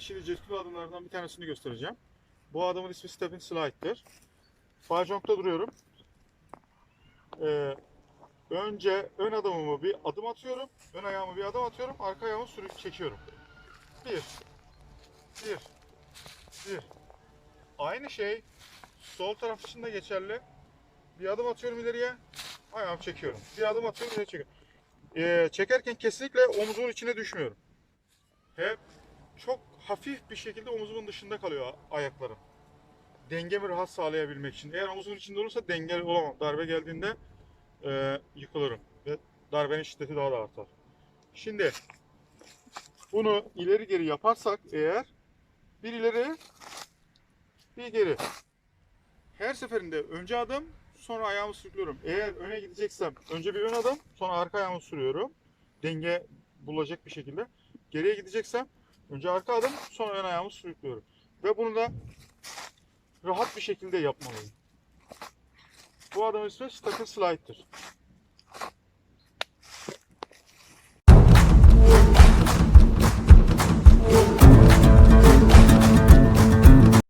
şimdi cetkulu adımlardan bir tanesini göstereceğim. Bu adımın ismi Step'in Slide'dir. Bajonk'ta duruyorum. Ee, önce ön adımımı bir adım atıyorum. Ön ayağımı bir adım atıyorum. Arka ayağımı sürüp çekiyorum. Bir. Bir. Bir. Aynı şey sol taraf için de geçerli. Bir adım atıyorum ileriye. Ayağımı çekiyorum. Bir adım atıyorum ileri çekiyorum. Ee, çekerken kesinlikle omuzumun içine düşmüyorum. Hep çok hafif bir şekilde omuzumun dışında kalıyor ayaklarım. Dengemi rahat sağlayabilmek için. Eğer omuzumun içinde olursa dengeli olamam. Darbe geldiğinde e, yıkılırım ve darbenin şiddeti daha da artar. Şimdi bunu ileri geri yaparsak eğer bir ileri bir geri. Her seferinde önce adım sonra ayağımı sürüklüyorum. Eğer öne gideceksem önce bir ön adım sonra arka ayağımı sürüyorum. Denge bulacak bir şekilde. Geriye gideceksem önce arka adım sonra ön ayağımı sürüklüyorum. Ve bunu da rahat bir şekilde yapmalıyım. Bu adamın ismi Stacker Slide'dır.